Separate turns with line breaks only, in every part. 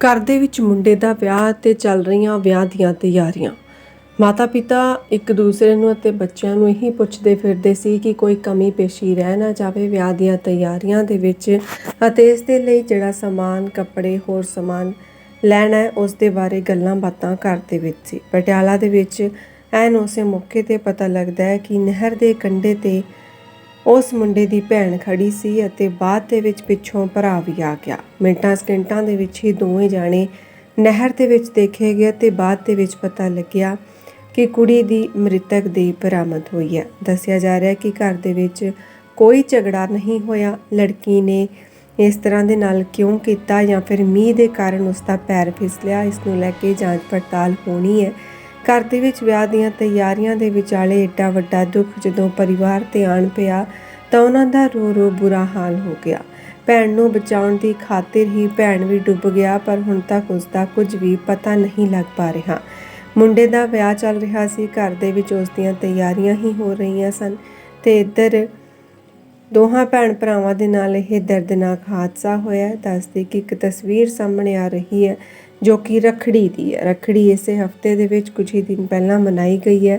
ਘਰ ਦੇ ਵਿੱਚ ਮੁੰਡੇ ਦਾ ਵਿਆਹ ਤੇ ਚੱਲ ਰਹੀਆਂ ਵਿਆਹ ਦੀਆਂ ਤਿਆਰੀਆਂ। ਮਾਤਾ ਪਿਤਾ ਇੱਕ ਦੂਸਰੇ ਨੂੰ ਅਤੇ ਬੱਚਿਆਂ ਨੂੰ ਇਹੀ ਪੁੱਛਦੇ ਫਿਰਦੇ ਸੀ ਕਿ ਕੋਈ ਕਮੀ ਪੇਸ਼ੀ ਰਹਿ ਨਾ ਜਾਵੇ ਵਿਆਹ ਦੀਆਂ ਤਿਆਰੀਆਂ ਦੇ ਵਿੱਚ ਅਤੇ ਇਸ ਦੇ ਲਈ ਜਿਹੜਾ ਸਮਾਨ, ਕੱਪੜੇ, ਹੋਰ ਸਮਾਨ ਲੈਣਾ ਹੈ, ਉਸ ਦੇ ਬਾਰੇ ਗੱਲਾਂ ਬਾਤਾਂ ਘਰ ਦੇ ਵਿੱਚ ਸੀ। ਪਟਿਆਲਾ ਦੇ ਵਿੱਚ ਐਨ ਉਸੇ ਮੌਕੇ ਤੇ ਪਤਾ ਲੱਗਦਾ ਹੈ ਕਿ ਨਹਿਰ ਦੇ ਕੰਢੇ ਤੇ ਉਸ ਮੁੰਡੇ ਦੀ ਭੈਣ ਖੜੀ ਸੀ ਅਤੇ ਬਾਅਦ ਦੇ ਵਿੱਚ ਪਿੱਛੋਂ ਭਰਾ ਵੀ ਆ ਗਿਆ। ਮਿੰਟਾਂ ਸਕਿੰਟਾਂ ਦੇ ਵਿੱਚ ਹੀ ਦੋਵੇਂ ਜਾਣੇ ਨਹਿਰ ਦੇ ਵਿੱਚ ਦੇਖੇ ਗਏ ਤੇ ਬਾਅਦ ਦੇ ਵਿੱਚ ਪਤਾ ਲੱਗਿਆ ਕਿ ਕੁੜੀ ਦੀ ਮ੍ਰਿਤਕ ਦੀ ਬਰਾਮਦ ਹੋਈ ਹੈ। ਦੱਸਿਆ ਜਾ ਰਿਹਾ ਹੈ ਕਿ ਘਰ ਦੇ ਵਿੱਚ ਕੋਈ ਝਗੜਾ ਨਹੀਂ ਹੋਇਆ। ਲੜਕੀ ਨੇ ਇਸ ਤਰ੍ਹਾਂ ਦੇ ਨਾਲ ਕਿਉਂ ਕੀਤਾ ਜਾਂ ਫਿਰ ਮੀਂਹ ਦੇ ਕਾਰਨ ਉਸ ਦਾ ਪੈਰ ਫਿਸਲਿਆ ਇਸ ਨੂੰ ਲੈ ਕੇ ਜਾਂਚ ਪੜਤਾਲ ਹੋਣੀ ਹੈ। ਘਰ ਦੇ ਵਿੱਚ ਵਿਆਹ ਦੀਆਂ ਤਿਆਰੀਆਂ ਦੇ ਵਿਚਾਲੇ ਏਡਾ ਵੱਡਾ ਦੁੱਖ ਜਦੋਂ ਪਰਿਵਾਰ ਤੇ ਆਣ ਪਿਆ ਤਾਂ ਉਹਨਾਂ ਦਾ ਰੋ ਰੋ ਬੁਰਾ ਹਾਲ ਹੋ ਗਿਆ। ਭੈਣ ਨੂੰ ਬਚਾਉਣ ਦੀ ਖਾਤਰ ਹੀ ਭੈਣ ਵੀ ਡੁੱਬ ਗਿਆ, ਪਰ ਹੁਣ ਤੱਕ ਉਸ ਦਾ ਕੁਝ ਵੀ ਪਤਾ ਨਹੀਂ ਲੱਗ ਪਾ ਰਿਹਾ। ਮੁੰਡੇ ਦਾ ਵਿਆਹ ਚੱਲ ਰਿਹਾ ਸੀ। ਘਰ ਦੇ ਵਿੱਚ ਉਸ ਦੀਆਂ ਤਿਆਰੀਆਂ ਹੀ ਹੋ ਰਹੀਆਂ ਸਨ ਤੇ ਇੱਧਰ ਦੋਹਾਂ ਭੈਣ ਭਰਾਵਾਂ ਦੇ ਨਾਲ ਇਹ ਦਰਦਨਾਕ ਹਾਦਸਾ ਹੋਇਆ। ਹੈ ਦੱਸਦੇ ਕਿ ਇੱਕ ਤਸਵੀਰ ਸਾਹਮਣੇ ਆ ਰਹੀ ਹੈ ਜੋ ਕਿ ਰਖੜੀ ਦੀ ਹੈ। ਰਖੜੀ ਇਸੇ ਹਫ਼ਤੇ ਦੇ ਵਿੱਚ ਕੁਝ ਹੀ ਦਿਨ ਪਹਿਲਾਂ ਮਨਾਈ ਗਈ ਹੈ।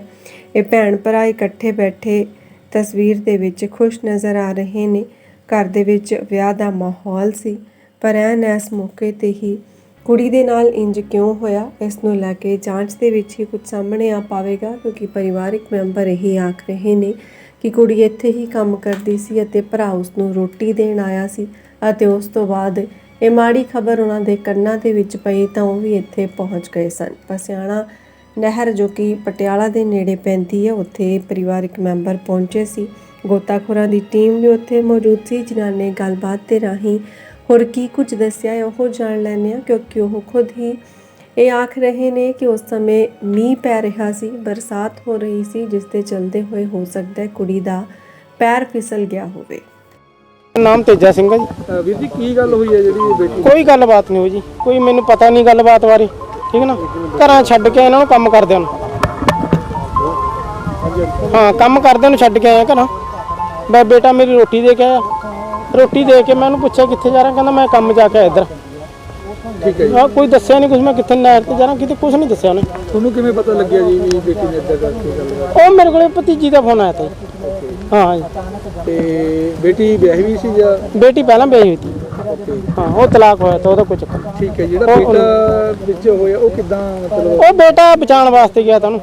ਇਹ ਭੈਣ ਭਰਾ ਇਕੱਠੇ ਬੈਠੇ ਤਸਵੀਰ ਦੇ ਵਿੱਚ ਖੁਸ਼ ਨਜ਼ਰ ਆ ਰਹੇ ਨੇ। ਘਰ ਦੇ ਵਿੱਚ ਵਿਆਹ ਦਾ ਮਾਹੌਲ ਸੀ, ਪਰ ਐਨ ਇਸ ਮੌਕੇ ਤੇ ਹੀ ਕੁੜੀ ਦੇ ਨਾਲ ਇੰਜ ਕਿਉਂ ਹੋਇਆ? ਇਸ ਨੂੰ ਲੈ ਕੇ ਜਾਂਚ ਦੇ ਵਿੱਚ ਹੀ ਕੁਝ ਸਾਹਮਣੇ ਆ ਪਾਵੇਗਾ, ਕਿਉਂਕਿ ਪਰਿਵਾਰਿਕ ਮੈਂਬਰ ਇਹੀ ਆਖ ਰਹੇ ਨੇ ਕਿ ਕੁੜੀ ਇੱਥੇ ਹੀ ਕੰਮ ਕਰਦੀ ਸੀ ਅਤੇ ਭਰਾ ਉਸ ਨੂੰ ਰੋਟੀ ਦੇਣ ਆਇਆ ਸੀ ਅਤੇ ਉਸ ਤੋਂ ਬਾਅਦ ਇਹ ਮਾੜੀ ਖਬਰ ਉਹਨਾਂ ਦੇ ਕੰਨਾਂ ਦੇ ਵਿੱਚ ਪਈ ਤਾਂ ਉਹ ਵੀ ਇੱਥੇ ਪਹੁੰਚ ਗਏ ਸਨ। ਪਸਿਆਣਾ ਨਹਿਰ ਜੋ ਕਿ ਪਟਿਆਲਾ ਦੇ ਨੇੜੇ ਪੈਂਦੀ ਹੈ, ਉੱਥੇ ਪਰਿਵਾਰਿਕ ਮੈਂਬਰ ਪਹੁੰਚੇ ਸੀ। ਗੋਤਾਖੋਰਾਂ ਦੀ ਟੀਮ ਵੀ ਉੱਥੇ ਮੌਜੂਦ ਸੀ, ਜਿਨ੍ਹਾਂ ਨੇ ਗੱਲਬਾਤ ਦੇ ਰਾਹੀਂ ਹੋਰ ਕੀ ਕੁਝ ਦੱਸਿਆ ਹੈ ਉਹ ਜਾਣ ਲੈਂਦੇ ਹਾਂ ਕਿਉਂਕਿ ਉਹ ਖੁਦ ਹੀ ਇਹ ਆਖ ਰਹੇ ਨੇ ਕਿ ਉਸ ਸਮੇਂ ਮੀਂਹ ਪੈ ਰਿਹਾ ਸੀ ਬਰਸਾਤ ਹੋ ਰਹੀ ਸੀ ਜਿਸ ਦੇ ਚਲਦੇ ਹੋਏ ਹੋ ਸਕਦਾ ਹੈ ਕੁੜੀ ਦਾ ਪੈਰ ਫਿਸਲ ਗਿਆ ਹੋਵੇ।
ਨਾਮ ਤੇਜਾ ਸਿੰਘ ਹੈ ਜੀ।
ਅਹ ਵੀਰ ਜੀ ਕੀ ਗੱਲ ਹੋਈ ਹੈ ਜਿਹੜੀ ਇਹ ਬੇਟੀ
ਕੋਈ ਗੱਲਬਾਤ ਨਹੀਂ ਹੋਈ ਜੀ ਕੋਈ ਮੈਨੂੰ ਪਤਾ ਨਹੀਂ ਗੱਲਬਾਤ ਬਾਰੇ ਠੀਕ ਹੈ ਨਾ? ਘਰਾਂ ਛੱਡ ਕੇ ਇਹਨਾਂ ਨੂੰ ਕੰਮ ਕਰਦਿਆਂ ਨੂੰ। ਹਾਂ ਕੰਮ ਕਰਦਿਆਂ ਨੂੰ ਛੱਡ ਕੇ ਆਇਆ ਘਰਾਂ। ਬੇਟਾ ਮੇਰੀ ਰੋਟੀ ਦੇ ਕੇ ਆਇਆ। ਰੋਟੀ ਦੇ ਕੇ ਮੈਂ ਉਹਨੂੰ ਪੁੱਛਿਆ ਕਿੱਥੇ ਜਾ ਰਿਹਾ ਕਹਿੰਦਾ ਮੈਂ ਕੰਮ ਜਾ ਕੇ ਇੱਧਰ।
ਠੀਕ ਹੈ ਜੀ।
ਆ ਕੋਈ ਦੱਸਿਆ ਨਹੀਂ ਕੁਝ ਮੈਂ ਕਿੱਥੇ ਨਹਿਰ ਤੇ ਜਾ ਰਿਹਾ ਕਿਤੇ ਕੁਝ ਨਹੀਂ ਦੱਸਿਆ ਉਹਨੇ।
ਤੁਹਾਨੂੰ ਕਿਵੇਂ ਪਤਾ ਲੱਗਿਆ ਜੀ ਵੀ ਬੇਟੀ ਨੇ ਇੱਦਾਂ ਕਰਕੇ ਗੱਲ
ਉਹ ਮੇਰੇ ਕੋਲੇ ਭਤੀਜੀ ਦਾ ਫੋਨ ਆਇਆ ਤਾ ਜੀ। ਹਾਂ ਜੀ।
ਤੇ ਬੇਟੀ ਵਿਆਹੀ ਵੀ ਸੀ ਜਾਂ?
ਬੇਟੀ ਪਹਿਲਾਂ ਵਿਆਹੀ ਹੋਈ ਸੀ ਹਾਂ ਉਹ ਤਲਾਕ ਹੋਇਆ ਤਾਂ ਉਹਦਾ ਕੋਈ ਚੱਕਰ ਨਹੀਂ।
ਠੀਕ ਹੈ ਜਿਹੜਾ ਬੇਟਾ ਵਿੱਚ ਹੋਇਆ ਉਹ ਕਿਦਾਂ ਮਤਲਬ
ਉਹ ਬੇਟਾ ਬਚਾਉਣ ਵਾਸਤੇ ਗਿਆ ਤਾਂ ਉਹਨੂੰ।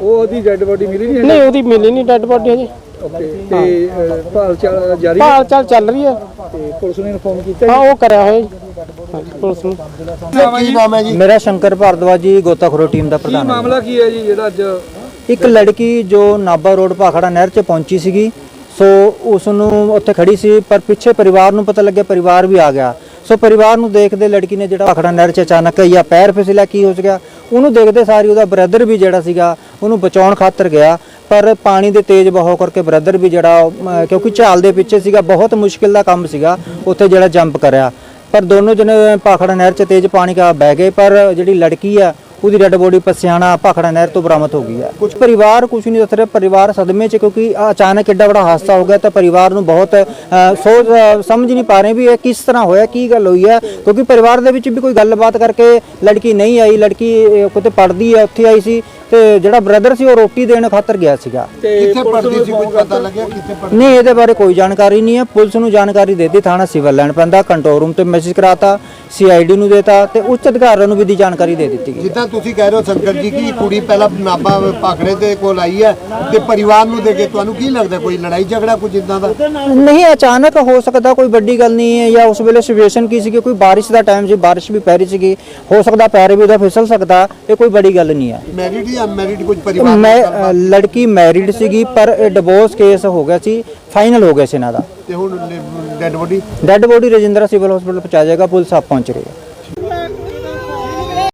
ਉਹ ਉਹਦੀ ਡੈੱਡ ਬੋਡੀ ਮਿਲੀ ਨਹੀਂ
ਨਹੀਂ ਉਹਦੀ ਮਿਲੀ ਨਹੀਂ ਡੈੱਡ ਬੋਡੀ ਹਜੇ।
ਤੇ ਭਾਲ ਚਾਲ ਜਾਰੀ ਹੈ?
ਭਾਲ ਚਾਲ ਚੱਲ ਰਹੀ ਹੈ।
ਤੇ ਪੁਲਿਸ ਨੇ ਇਨਫੋਰਮ ਕੀਤਾ
ਹਾਂ ਉਹ ਕਰਿਆ ਹੋਇਆ ਜੀ। ਹਾਂਜੀ, ਪੁਲਿਸ ਨੂੰ।
ਕੀ ਨਾਮ ਹੈ ਜੀ?
ਮੇਰਾ ਸ਼ੰਕਰ ਭਾਰਦਵਾਜ ਜੀ ਗੋਤਾਖੋਰੀ ਟੀਮ ਦਾ ਪ੍ਰਧਾਨ ਹਾਂ।
ਮਾਮਲਾ ਕੀ ਹੈ ਜੀ ਜਿਹੜਾ ਅੱਜ
ਇੱਕ ਲੜਕੀ ਜੋ ਨਾਬਾ ਰੋਡ ਭਾਖੜਾ ਨਹਿਰ 'ਚ ਪਹੁੰਚੀ ਸੀਗੀ ਸੋ ਉਸ ਨੂੰ ਉੱਥੇ ਖੜੀ ਸੀ ਪਰ ਪਿੱਛੇ ਪਰਿਵਾਰ ਨੂੰ ਪਤਾ ਲੱਗਿਆ ਪਰਿਵਾਰ ਵੀ ਆ ਗਿਆ। ਸੋ ਪਰਿਵਾਰ ਨੂੰ ਦੇਖਦੇ ਲੜਕੀ ਨੇ ਜਿਹੜਾ ਭਾਖੜਾ ਨਹਿਰ 'ਚ ਅਚਾਨਕ ਜਾਂ ਪੈਰ ਫਿਸਲਿਆ ਕੀ ਹੋ ਗਿਆ ਉਹਨੂੰ ਦੇਖਦੇ ਸਾਰੀ ਉਹਦਾ ਬ੍ਰਦਰ ਵੀ ਜਿਹੜਾ ਸੀਗਾ ਉਹਨੂੰ ਬਚਾਉਣ ਖਾਤਰ ਗਿਆ। ਪਰ ਪਾਣੀ ਦੇ ਤੇਜ਼ ਬਹਾਅ ਕਰਕੇ ਬ੍ਰਦਰ ਵੀ ਜਿਹੜਾ ਕਿਉਂਕਿ ਝਾਲ ਦੇ ਪਿੱਛੇ ਸੀਗਾ ਬਹੁਤ ਮੁਸ਼ਕਿਲ ਦਾ ਕੰਮ ਸੀਗਾ ਉੱਥੇ ਜਿਹੜਾ ਜੰਪ ਕਰਿਆ। ਪਰ ਦੋਨੋਂ ਜਣੇ ਭਾਖੜਾ ਨਹਿਰ 'ਚ ਤੇਜ਼ ਪਾਣੀ ਕਾ ਬਹਿ ਗਏ ਪਰ ਜਿਹੜੀ ਲੜਕੀ ਆ ਉਹਦੀ ਡੈੱਡ ਬੋਡੀ ਪਸਿਆਣਾ ਭਾਖੜਾ ਨਹਿਰ ਤੋਂ ਬਰਾਮਦ ਹੋ ਗਈ ਹੈ ਕੁਝ ਪਰਿਵਾਰ ਕੁਝ ਨਹੀਂ ਦੱਸ ਰਿਹਾ ਪਰਿਵਾਰ ਸਦਮੇ 'ਚ ਕਿਉਂਕਿ ਅਚਾਨਕ ਐਡਾ ਵੱਡਾ ਹਾਦਸਾ ਹੋ ਗਿਆ ਤਾਂ ਪਰਿਵਾਰ ਨੂੰ ਬਹੁਤ ਅ, ਸੋਚ ਸਮਝ ਨਹੀਂ ਪਾ ਰਹੇ ਵੀ ਇਹ ਕਿਸ ਤਰ੍ਹਾਂ ਹੋਇਆ ਕੀ ਗੱਲ ਹੋਈ ਹੈ ਕਿਉਂਕਿ ਪਰਿਵਾਰ ਦੇ ਵਿੱਚ ਵੀ ਕੋਈ ਗੱਲਬਾਤ ਕਰਕੇ ਲੜਕੀ ਨਹੀਂ ਆਈ ਲੜਕੀ ਅ, ਕਿਤੇ ਪੜਦੀ ਹੈ ਉੱਥੇ ਆਈ ਸੀ। ਤੇ ਜਿਹੜਾ ਬ੍ਰਦਰ ਸੀ ਉਹ ਰੋਟੀ ਦੇਣ ਖਾਤਰ ਗਿਆ ਸੀਗਾ।
ਕਿੱਥੇ ਪੜਦੀ ਸੀ? ਕੁਝ ਪਤਾ ਲੱਗਿਆ ਕਿੱਥੇ
ਨਹੀਂ ਇਹਦੇ ਬਾਰੇ ਕੋਈ ਜਾਣਕਾਰੀ ਨਹੀਂ ਹੈ। ਪੁਲਿਸ ਨੂੰ ਜਾਣਕਾਰੀ ਦੇ ਦਿੱਤੀ ਥਾਣਾ ਸਿਵਲ ਲੈਣ ਪੈਂਦਾ ਕੰਟਰੋਲ ਰੂਮ ਤੇ ਮੈਸੇਜ ਕਰਾਤਾ ਸੀਆਈਡੀ ਨੂੰ ਦੇਤਾ ਤੇ ਉੱਚ ਅਧਿਕਾਰੀਆਂ ਨੂੰ ਵੀ ਦੀ ਜਾਣਕਾਰੀ ਦੇ ਦਿੱਤੀ ਗਈ
ਜਿੱਦਾਂ ਤੁਸੀਂ ਕਹਿ ਰਹੇ ਹੋ ਸ਼ੰਕਰ ਜੀ ਕਿ ਕੁੜੀ ਪਹਿਲਾਂ ਨਾਬਾ ਪਾਖੜੇ ਦੇ ਕੋਲ ਆਈ ਹੈ ਤੇ ਪਰਿਵਾਰ ਨੂੰ ਦੇ ਕੇ ਤੁਹਾਨੂੰ ਕੀ ਲੱਗਦਾ ਕੋਈ ਲੜਾਈ ਝਗੜਾ ਕੁਝ ਇਦਾਂ ਦਾ?
ਨਹੀਂ ਅਚਾਨਕ ਹੋ ਸਕਦਾ ਕੋਈ ਵੱਡੀ ਗੱਲ ਨਹੀਂ ਹੈ ਜਾਂ ਉਸ ਵੇਲੇ ਸਿਚੁਏਸ਼ਨ ਕੀ ਸੀਗੀ? ਕੋਈ ਬਾਰਿਸ਼ ਦਾ ਟਾਈਮ ਸੀ ਬਾਰਿਸ਼ ਵੀ ਪੈ ਰਹੀ ਸੀਗੀ। ਹੋ ਸਕਦਾ ਪੈਰ ਵੀ ਉਹਦਾ ਫਿਸਲ ਸਕਦਾ ਇਹ ਕੋਈ ਵੱਡੀ ਗੱਲ ਨਹੀਂ ਹੈ।
ਮੈਰਿਡ ਜਾਂ ਅਨਮੈਰਿਡ ਕੁਝ ਪਰਿਵਾਰ
ਮੈਂ ਅ, ਲੜਕੀ ਮੈਰਿਡ ਸੀਗੀ ਪਰ ਇਹ ਡਿਵੋਰਸ ਕੇਸ ਹੋ ਗਿਆ ਸੀ ਫਾਈਨਲ ਹੋ ਗਿਆ ਸੀ ਇਹਨਾਂ ਦਾ।
ਤੇ ਹੁਣ dead body?
Dead body Rajindra civil hospital ਪਹੁੰਚਾ ਜਾਏਗਾ ਪੁਲਿਸ ਆਪ ਪਹੁੰਚ ਰਹੀ ਹੈ।